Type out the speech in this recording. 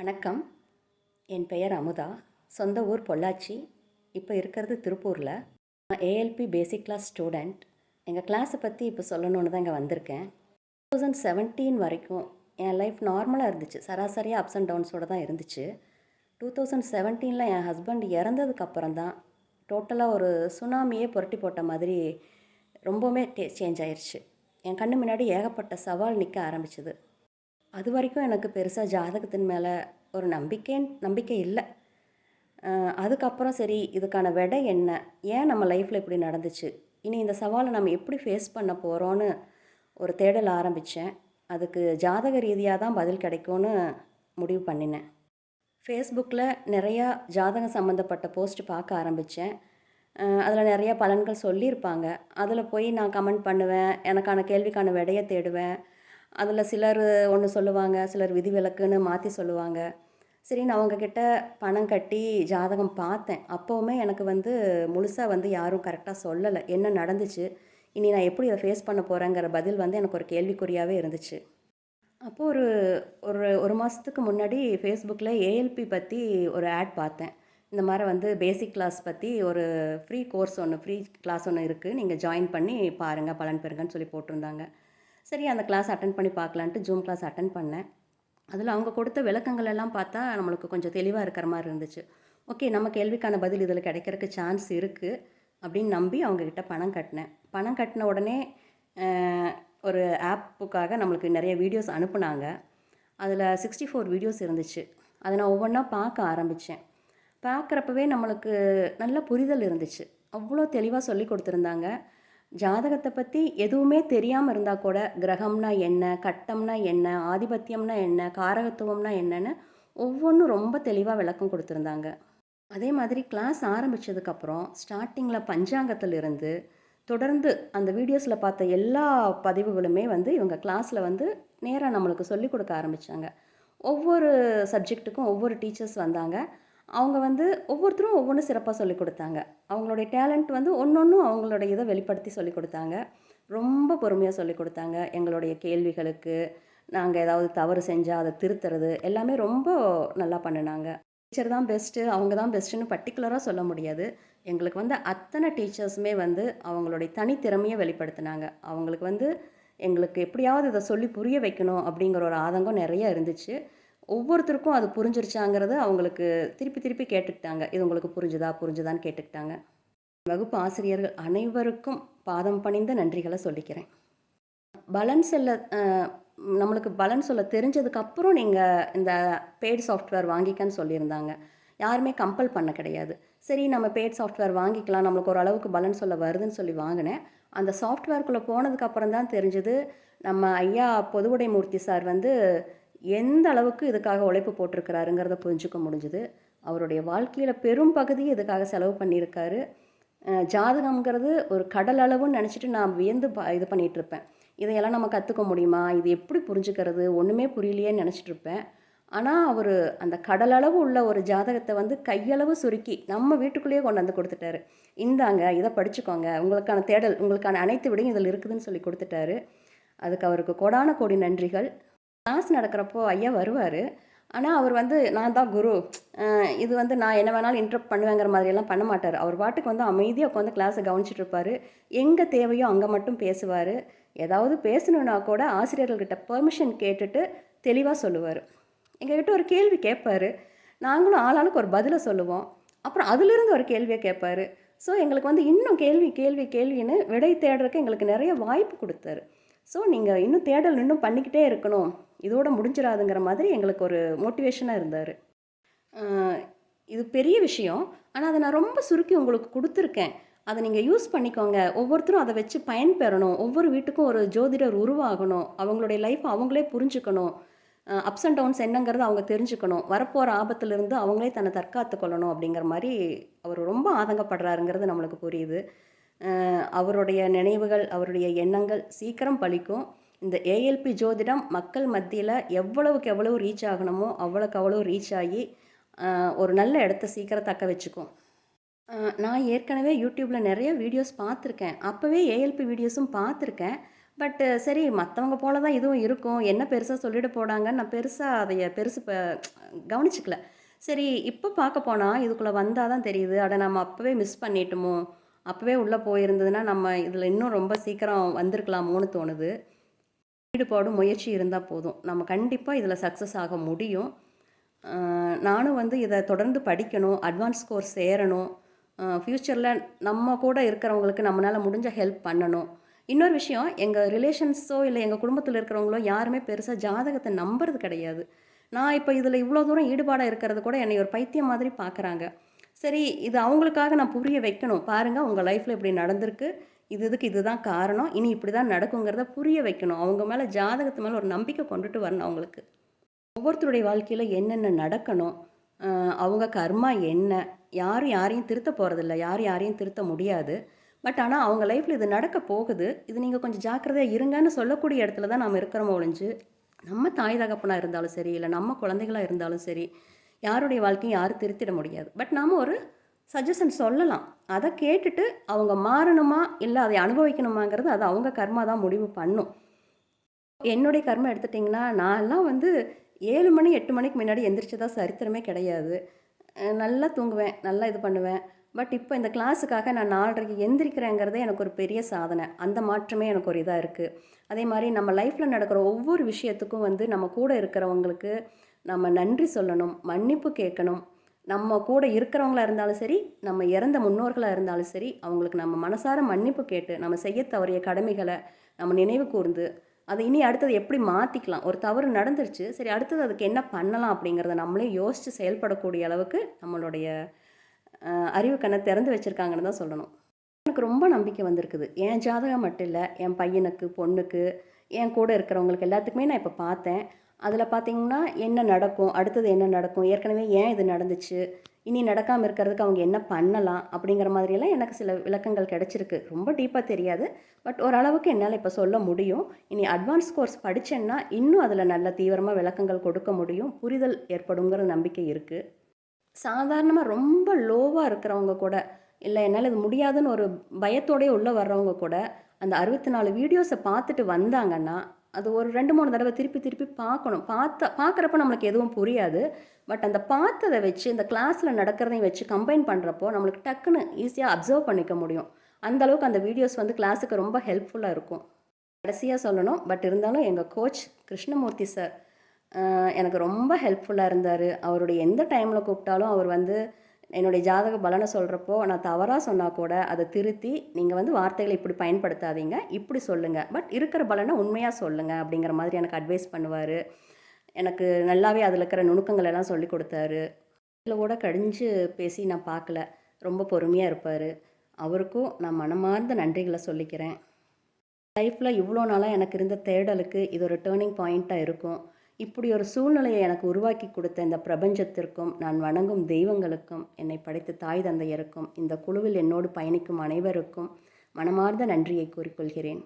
வணக்கம். என் பெயர் அமுதா. சொந்த ஊர் பொள்ளாச்சி. இப்போ இருக்கிறது திருப்பூரில். நான் ஏஎல்பி பேசிக் கிளாஸ் ஸ்டூடெண்ட் எங்கள் கிளாஸை பற்றி இப்போ சொல்லணுன்னு தான் இங்கே வந்திருக்கேன். டூ தௌசண்ட் செவன்டீன் வரைக்கும் என் லைஃப் நார்மலாக இருந்துச்சு. சராசரியாக அப்ஸ் அண்ட் டவுன்ஸோடு தான் இருந்துச்சு. டூ தௌசண்ட் செவன்டீனில் என் ஹஸ்பண்ட் இறந்ததுக்கப்புறம் தான் டோட்டலாக ஒரு சுனாமியே புரட்டி போட்ட மாதிரி ரொம்பவுமே டே சேஞ்ச் ஆயிடுச்சு என் கண்ணு முன்னாடி ஏகப்பட்ட சவால் நிற்க ஆரம்பிச்சது. அது வரைக்கும் எனக்கு பெருசாக ஜாதகத்தின் மேலே ஒரு நம்பிக்கை நம்பிக்கை இல்லை. அதுக்கப்புறம் சரி இதுக்கான விடை என்ன? ஏன் நம்ம லைஃப்பில் இப்படி நடந்துச்சு? இனி இந்த சவாலை நம்ம எப்படி ஃபேஸ் பண்ண போகிறோன்னு ஒரு தேடல் ஆரம்பித்தேன் அதுக்கு ஜாதக ரீதியாக தான் பதில் கிடைக்கும்னு முடிவு பண்ணினேன். ஃபேஸ்புக்கில் நிறையா ஜாதகம் சம்மந்தப்பட்ட போஸ்ட் பார்க்க ஆரம்பித்தேன் அதில் நிறையா பலன்கள் சொல்லியிருப்பாங்க. அதில் போய் நான் கமெண்ட் பண்ணுவேன். எனக்கான கேள்விக்கான விடையை தேடுவேன். அதில் சிலர் ஒன்று சொல்லுவாங்க சிலர் விதிவிலக்குன்னு மாற்றி சொல்லுவாங்க. சரி நான் அவங்கக்கிட்ட பணம் கட்டி ஜாதகம் பார்த்தேன். அப்போவுமே எனக்கு வந்து முழுசாக வந்து யாரும் கரெக்டாக சொல்லலை. என்ன நடந்துச்சு? இனி நான் எப்படி இதை ஃபேஸ் பண்ண போகிறேங்கிற பதில் வந்து எனக்கு ஒரு கேள்விக்குறியாகவே இருந்துச்சு. அப்போது ஒரு ஒரு ஒரு மாதத்துக்கு முன்னாடி ஃபேஸ்புக்கில் ஏஎல்பி பற்றி ஒரு ஆட் பார்த்தேன். இந்த மாதிரி வந்து பேசிக் கிளாஸ் பற்றி ஒரு ஃப்ரீ கோர்ஸ் ஒன்று ஃப்ரீ கிளாஸ் ஒன்று இருக்குது நீங்கள் ஜாயின் பண்ணி பாருங்கள் பலன் பெறுங்கன்னு சொல்லி போட்டிருந்தாங்க. சரி அந்த கிளாஸ் அட்டன் பண்ணி பார்க்கலான்ட்டு ஜூம் கிளாஸ் அட்டன் பண்ணேன். அதில் அவங்க கொடுத்த விளக்கங்கள் எல்லாம் பார்த்தா நம்மளுக்கு கொஞ்சம் தெளிவாக இருக்கிற மாதிரி இருந்துச்சு. ஓகே நம்ம கேள்விக்கான பதில் இதில் கிடைக்கிறதுக்கு சான்ஸ் இருக்குது அப்படின்னு நம்பி அவங்கக்கிட்ட பணம் கட்டினேன். பணம் கட்டின உடனே ஒரு ஆப்புக்காக நம்மளுக்கு நிறைய வீடியோஸ் அனுப்புனாங்க. அதில் சிக்ஸ்டி ஃபோர் வீடியோஸ் இருந்துச்சு. அதை நான் ஒவ்வொன்றா பார்க்க ஆரம்பித்தேன் பார்க்குறப்பவே நம்மளுக்கு நல்ல புரிதல் இருந்துச்சு. அவ்வளோ தெளிவாக சொல்லி கொடுத்துருந்தாங்க. ஜாதகத்தை பற்றி எதுவுமே தெரியாமல் இருந்தால் கூட கிரகம்னா என்ன கட்டம்னா என்ன ஆதிபத்தியம்னா என்ன காரகத்துவம்னா என்னன்னு ஒவ்வொன்றும் ரொம்ப தெளிவாக விளக்கம் கொடுத்துருந்தாங்க. அதே மாதிரி கிளாஸ் ஆரம்பித்ததுக்கப்புறம் ஸ்டார்டிங்கில் பஞ்சாங்கத்திலிருந்து தொடர்ந்து அந்த வீடியோஸில் பார்த்த எல்லா பதிவுகளுமே வந்து இவங்க கிளாஸில் வந்து நேராக நம்மளுக்கு சொல்லிக் கொடுக்க ஆரம்பித்தாங்க ஒவ்வொரு சப்ஜெக்ட்டுக்கும் ஒவ்வொரு டீச்சர்ஸ் வந்தாங்க. அவங்க வந்து ஒவ்வொருத்தரும் ஒவ்வொன்றும் சிறப்பாக சொல்லிக் கொடுத்தாங்க. அவங்களுடைய டேலண்ட் வந்து ஒன்றொன்றும் அவங்களுடைய இதை வெளிப்படுத்தி சொல்லிக் கொடுத்தாங்க. ரொம்ப பொறுமையாக சொல்லிக் கொடுத்தாங்க. எங்களுடைய கேள்விகளுக்கு நாங்கள் ஏதாவது தவறு செஞ்சால் அதை திருத்துறது எல்லாமே ரொம்ப நல்லா பண்ணினாங்க. டீச்சர் தான் பெஸ்ட்டு அவங்க தான் பெஸ்ட்டுன்னு பர்டிகுலராக சொல்ல முடியாது. எங்களுக்கு வந்து அத்தனை டீச்சர்ஸுமே வந்து அவங்களுடைய தனித்திறமையை வெளிப்படுத்தினாங்க. அவங்களுக்கு வந்து எங்களுக்கு எப்படியாவது இதை சொல்லி புரிய வைக்கணும் அப்படிங்கிற ஒரு ஆதங்கம் நிறைய இருந்துச்சு. ஒவ்வொருத்தருக்கும் அது புரிஞ்சிருச்சாங்கிறது அவங்களுக்கு திருப்பி திருப்பி கேட்டுக்கிட்டாங்க. இது உங்களுக்கு புரிஞ்சுதா புரிஞ்சுதான்னு கேட்டுக்கிட்டாங்க. வகுப்பு ஆசிரியர்கள் அனைவருக்கும் பாதம் பணிந்த நன்றிகளை சொல்லிக்கிறேன். பலன் சொல்ல நம்மளுக்கு பலன் சொல்ல தெரிஞ்சதுக்கப்புறம் நீங்கள் இந்த பெய்டு சாஃப்ட்வேர் வாங்கிக்கன்னு சொல்லியிருந்தாங்க. யாருமே கம்பல் பண்ண கிடையாது. சரி நம்ம பெய்ட் சாஃப்ட்வேர் வாங்கிக்கலாம். நம்மளுக்கு ஒரு அளவுக்கு பலன் சொல்ல வருதுன்னு சொல்லி வாங்கினேன். அந்த சாஃப்ட்வேர்க்குள்ளே போனதுக்கப்புறம் தான் தெரிஞ்சது நம்ம ஐயா பொதுவுடைமூர்த்தி சார் வந்து எந்த அளவுக்கு இதுக்காக உழைப்பு போட்டிருக்கிறாருங்கிறத புரிஞ்சுக்க முடிஞ்சுது. அவருடைய வாழ்க்கையில் பெரும் பகுதி இதுக்காக செலவு பண்ணியிருக்காரு. ஜாதகம்ங்கிறது ஒரு கடல் அளவுன்னு நினச்சிட்டு நான் வியந்து ப இது பண்ணிகிட்ருப்பேன் இதையெல்லாம் நம்ம கற்றுக்க முடியுமா? இது எப்படி புரிஞ்சுக்கிறது? ஒன்றுமே புரியலையேன்னு நினச்சிட்டு இருப்பேன். ஆனால் அவர் அந்த கடலளவு உள்ள ஒரு ஜாதகத்தை வந்து கையளவு சுருக்கி நம்ம வீட்டுக்குள்ளேயே கொண்டு வந்து கொடுத்துட்டாரு. இந்தாங்க இதை படிச்சுக்கோங்க. உங்களுக்கான தேடல் உங்களுக்கான அனைத்து விடையும் இதில் இருக்குதுன்னு சொல்லி கொடுத்துட்டாரு. அதுக்கு அவருக்கு கோடான கோடி நன்றிகள். கிளாஸ் நடக்கிறப்போ ஐயா வருவார். ஆனால் அவர் வந்து நான் தான் குரு. இது வந்து நான் என்ன வேணாலும் இன்ட்ரப்ட் பண்ணுவேங்கிற மாதிரியெல்லாம் பண்ண மாட்டார். அவர் பாட்டுக்கு வந்து அமைதியாக உட்காந்து கிளாஸை கவனிச்சிட்டு இருப்பார் எங்கே தேவையோ அங்கே மட்டும் பேசுவார். ஏதாவது பேசணுன்னா கூட ஆசிரியர்கள்கிட்ட பெர்மிஷன் கேட்டுட்டு தெளிவாக சொல்லுவார். எங்ககிட்ட ஒரு கேள்வி கேட்பார். நாங்களும் ஆளாளுக்கு ஒரு பதிலை சொல்லுவோம். அப்புறம் அதுலேருந்து ஒரு கேள்வியை கேட்பார். ஸோ எங்களுக்கு வந்து இன்னும் கேள்வி கேள்வி கேள்வின்னு விடை தேடுறதுக்கு எங்களுக்கு நிறைய வாய்ப்பு கொடுத்தாரு. ஸோ நீங்கள் இன்னும் தேடல் இன்னும் பண்ணிக்கிட்டே இருக்கணும். இதோட முடிஞ்சிடாதுங்கிற மாதிரி எங்களுக்கு ஒரு மோட்டிவேஷனாக இருந்தார். இது பெரிய விஷயம். ஆனால் அதை நான் ரொம்ப சுருக்கி உங்களுக்கு கொடுத்துருக்கேன். அதை நீங்கள் யூஸ் பண்ணிக்கோங்க. ஒவ்வொருத்தரும் அதை வச்சு பயன்பெறணும். ஒவ்வொரு வீட்டுக்கும் ஒரு ஜோதிடர் உருவாகணும். அவங்களுடைய லைஃப் அவங்களே புரிஞ்சுக்கணும். அப்ஸ் அண்ட் டவுன்ஸ் என்னங்கிறது அவங்க தெரிஞ்சுக்கணும். வரப்போகிற ஆபத்துலேருந்து அவங்களே தன்னை தற்காத்து கொள்ளணும் அப்படிங்கிற மாதிரி அவர் ரொம்ப ஆதங்கப்படுறாருங்கிறது நம்மளுக்கு புரியுது. அவருடைய நினைவுகள் அவருடைய எண்ணங்கள் சீக்கிரம் பழிக்கும் இந்த ஏஎல்பி ஜோதிடம் மக்கள் மத்தியில் எவ்வளவுக்கு எவ்வளவு ரீச் ஆகணுமோ அவ்வளோக்கு அவ்வளோ ரீச் ஆகி ஒரு நல்ல இடத்த சீக்கிரம் தக்க வச்சுக்கும். நான் ஏற்கனவே யூடியூப்பில் நிறைய வீடியோஸ் பார்த்துருக்கேன். அப்போவே ஏஎல்பி வீடியோஸும் பார்த்துருக்கேன். பட் சரி மற்றவங்க போல தான் இதுவும் இருக்கும். என்ன பெருசாக சொல்லிட போடாங்கன்னு நான் பெருசாக அதைய பெருசு ப கவனிச்சிக்கல. சரி இப்போ பார்க்க போனால் இதுக்குள்ளே வந்தால் தான் தெரியுது. அதை நம்ம அப்போவே மிஸ் பண்ணிட்டோமோ? அப்போவே உள்ளே போயிருந்ததுன்னா நம்ம இதில் இன்னும் ரொம்ப சீக்கிரம் வந்திருக்கலாமோன்னு தோணுது. ஈடுபாடும் முயற்சி இருந்தால் போதும். நம்ம கண்டிப்பாக இதில் சக்ஸஸ் ஆக முடியும். நானும் வந்து இதை தொடர்ந்து படிக்கணும் அட்வான்ஸ் கோர்ஸ் சேரணும். ஃப்யூச்சரில் நம்ம கூட இருக்கிறவங்களுக்கு நம்மளால் முடிஞ்ச ஹெல்ப் பண்ணணும். இன்னொரு விஷயம் எங்கள் ரிலேஷன்ஸோ இல்லை எங்கள் குடும்பத்தில் இருக்கிறவங்களோ யாருமே பெருசாக ஜாதகத்தை நம்புறது கிடையாது. நான் இப்போ இதில் இவ்வளோ தூரம் ஈடுபாடாக இருக்கிறது கூட என்னை ஒரு பைத்தியம் மாதிரி பார்க்குறாங்க சரி இது அவங்களுக்காக நான் புரிய வைக்கணும். பாருங்கள் உங்கள் லைஃப்பில் இப்படி நடந்திருக்கு. இது இதுக்கு இதுதான் காரணம். இனி இப்படி தான் நடக்குங்கிறத புரிய வைக்கணும். அவங்க மேலே ஜாதகத்து மேலே ஒரு நம்பிக்கை கொண்டுட்டு வரணும் அவங்களுக்கு. ஒவ்வொருத்தருடைய வாழ்க்கையில் என்னென்ன நடக்கணும்? அவங்க கர்மா என்ன? யாரும் யாரையும் திருத்த போகிறதில்ல யாரும் யாரையும் திருத்த முடியாது. பட் ஆனால் அவங்க லைஃப்பில் இது நடக்க போகுது. இது நீங்கள் கொஞ்சம் ஜாக்கிரதையாக இருங்கன்னு சொல்லக்கூடிய இடத்துல தான் நாம் இருக்கிறோம் ஒழிஞ்சு நம்ம தாய் தகப்பனாக இருந்தாலும் சரி இல்லை நம்ம குழந்தைகளாக இருந்தாலும் சரி யாருடைய வாழ்க்கையும் யாரும் திருத்திட முடியாது. பட் நாம் ஒரு சஜஷன் சொல்லலாம். அதை கேட்டுட்டு அவங்க மாறணுமா? இல்லை அதை அனுபவிக்கணுமாங்கிறது அது அவங்க கர்மா தான் முடிவு பண்ணும். என்னுடைய கர்மம் எடுத்துட்டிங்கன்னா நான்லாம் வந்து ஏழு மணி எட்டு மணிக்கு முன்னாடி எந்திரிச்சதா சரித்திரமே கிடையாது. நல்லா தூங்குவேன் நல்லா இது பண்ணுவேன். பட் இப்போ இந்த கிளாஸுக்காக நான் நாலரைக்கு எந்திரிக்கிறேங்கிறதே எனக்கு ஒரு பெரிய சாதனை. அந்த மாற்றமே எனக்கு ஒரு இதாக இருக்குது அதே மாதிரி நம்ம லைஃப்பில் நடக்கிற ஒவ்வொரு விஷயத்துக்கும் வந்து நம்ம கூட இருக்கிறவங்களுக்கு நம்ம நன்றி சொல்லணும் மன்னிப்பு கேட்கணும் நம்ம கூட இருக்கிறவங்களா இருந்தாலும் சரி நம்ம இறந்த முன்னோர்களாக இருந்தாலும் சரி அவங்களுக்கு நம்ம மனசார மன்னிப்பு கேட்டு நம்ம செய்ய தவறிய கடமைகளை நம்ம நினைவு கூர்ந்து அதை இனி அடுத்தது எப்படி மாற்றிக்கலாம் ஒரு தவறு நடந்துருச்சு சரி அடுத்தது அதுக்கு என்ன பண்ணலாம் அப்படிங்கிறத நம்மளே யோசித்து செயல்படக்கூடிய அளவுக்கு நம்மளுடைய அறிவு கண்ணை திறந்து வச்சுருக்காங்கன்னு தான் சொல்லணும். எனக்கு ரொம்ப நம்பிக்கை வந்திருக்குது. என் ஜாதகம் மட்டும் இல்லை என் பையனுக்கு பொண்ணுக்கு என் கூட இருக்கிறவங்களுக்கு எல்லாத்துக்குமே நான் இப்போ பார்த்தேன். அதில் பார்த்தீங்கன்னா என்ன நடக்கும் அடுத்தது என்ன நடக்கும் ஏற்கனவே ஏன் இது நடந்துச்சு இனி நடக்காமல் இருக்கிறதுக்கு அவங்க என்ன பண்ணலாம் அப்படிங்கிற மாதிரியெல்லாம் எனக்கு சில விளக்கங்கள் கிடச்சிருக்கு. ரொம்ப டீப்பாக தெரியாது பட் ஓரளவுக்கு என்னால் இப்போ சொல்ல முடியும். இனி அட்வான்ஸ் கோர்ஸ் படித்தேன்னா இன்னும் அதில் நல்ல தீவிரமாக விளக்கங்கள் கொடுக்க முடியும் புரிதல் ஏற்படுங்கிற நம்பிக்கை இருக்குது சாதாரணமாக ரொம்ப லோவாக இருக்கிறவங்க கூட இல்லை என்னால் இது முடியாதுன்னு ஒரு பயத்தோடயே உள்ளே வர்றவங்க கூட அந்த அறுபத்தி நாலு வீடியோஸை பார்த்துட்டு வந்தாங்கன்னா அது ஒரு ரெண்டு மூணு தடவை திருப்பி திருப்பி பார்க்கணும். பார்த்த பார்க்குறப்ப நம்மளுக்கு எதுவும் புரியாது. பட் அந்த பார்த்ததை வச்சு இந்த கிளாஸில் நடக்கிறதையும் வச்சு கம்பைன் பண்ணுறப்போ நம்மளுக்கு டக்குன்னு ஈஸியாக அப்சர்வ் பண்ணிக்க முடியும். அந்த அளவுக்கு அந்த வீடியோஸ் வந்து கிளாஸுக்கு ரொம்ப ஹெல்ப்ஃபுல்லாக இருக்கும். கடைசியாக சொல்லணும் பட் இருந்தாலும் எங்கள் கோச் கிருஷ்ணமூர்த்தி சார் எனக்கு ரொம்ப ஹெல்ப்ஃபுல்லாக இருந்தார். அவருடைய எந்த டைமில் கூப்பிட்டாலும் அவர் வந்து என்னுடைய ஜாதக பலனை சொல்கிறப்போ நான் தவறாக சொன்னால் கூட அதை திருத்தி நீங்கள் வந்து வார்த்தைகளை இப்படி பயன்படுத்தாதீங்க. இப்படி சொல்லுங்கள் பட் இருக்கிற பலனை உண்மையாக சொல்லுங்கள் அப்படிங்கிற மாதிரி எனக்கு அட்வைஸ் பண்ணுவார். எனக்கு நல்லாவே அதில் இருக்கிற நுணுக்கங்கள் எல்லாம் சொல்லி கொடுத்தாரு. இதில் கூட கடிஞ்சு பேசி நான் பார்க்கல. ரொம்ப பொறுமையாக இருப்பார். அவருக்கும் நான் மனமார்ந்த நன்றிகளை சொல்லிக்கிறேன். லைஃப்பில் இவ்வளோ நாளாக எனக்கு இருந்த தேடலுக்கு இது ஒரு டேர்னிங் பாயிண்ட்டாக இருக்கும். இப்படி ஒரு சூழ்நிலையை எனக்கு உருவாக்கி கொடுத்த இந்த பிரபஞ்சத்திற்கும் நான் வணங்கும் தெய்வங்களுக்கும் என்னை படைத்த தாய் தந்தையருக்கும் இந்த குழுவில் என்னோடு பயணிக்கும் அனைவருக்கும் மனமார்ந்த நன்றியை கூறிக்கொள்கிறேன்.